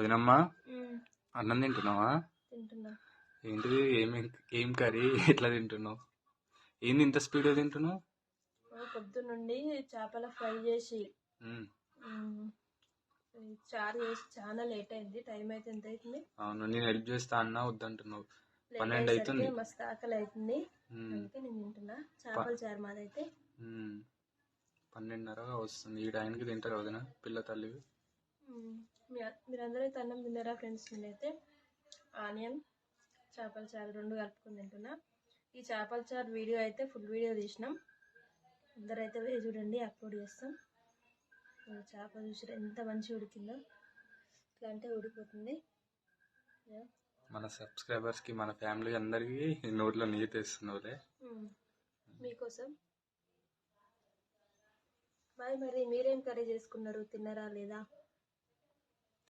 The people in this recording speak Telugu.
వదినమ్మా మ్మ్. అన్నం తింటున్నావా? తింటున్నా. ఏంటిది? ఏమి ఏం కర్రీ? ఎట్లా తింటున్నావు? ఏంది ఇంత స్పీడ్గా తింటున్నావు? ఓ, పొద్దున్నుండి చేపల ఫ్రై చేసి. చారు చేసి చాలా లేట్ అయింది. టైం అయితే ఎంత అవుతుంది? అవును నేను హెల్ప్ చేస్తా అన్నా వద్దంటున్నావు. పన్నెండు అవుతుంది. మస్తు ఆకలి అవుతుంది. అందుకే నేను తింటున్నా. చేపల చారు మాదైతే. పన్నెండున్నరగా వస్తుంది. ఈ టైంకి తింటారు వదిన పిల్ల తల్లి మ్మ్. మీ- మీరందరూ అయితే అన్నం తిన్నారా ఫ్రెండ్స్? నేనైతే ఆనియన్ చేపల చారు రెండు కలుపుకొని తింటున్నా. ఈ చేపల చారు వీడియో అయితే ఫుల్ వీడియో తీసినాం. అందరైతే వేసి చూడండి అప్లోడ్ చేస్తాం. చేప చూసి ఎంత మంచిగా ఉడికిందో. ఇట్లా అంటే ఉడికిపోతుంది యా. మన సబ్స్క్రైబర్స్కి మన ఫ్యామిలీ అందరికీ నోట్లో నీరు తెస్తున్నావులే. మీకోసం. బాయ్ మరి మీరేం కర్రీ చేసుకున్నారు? తిన్నారా లేదా?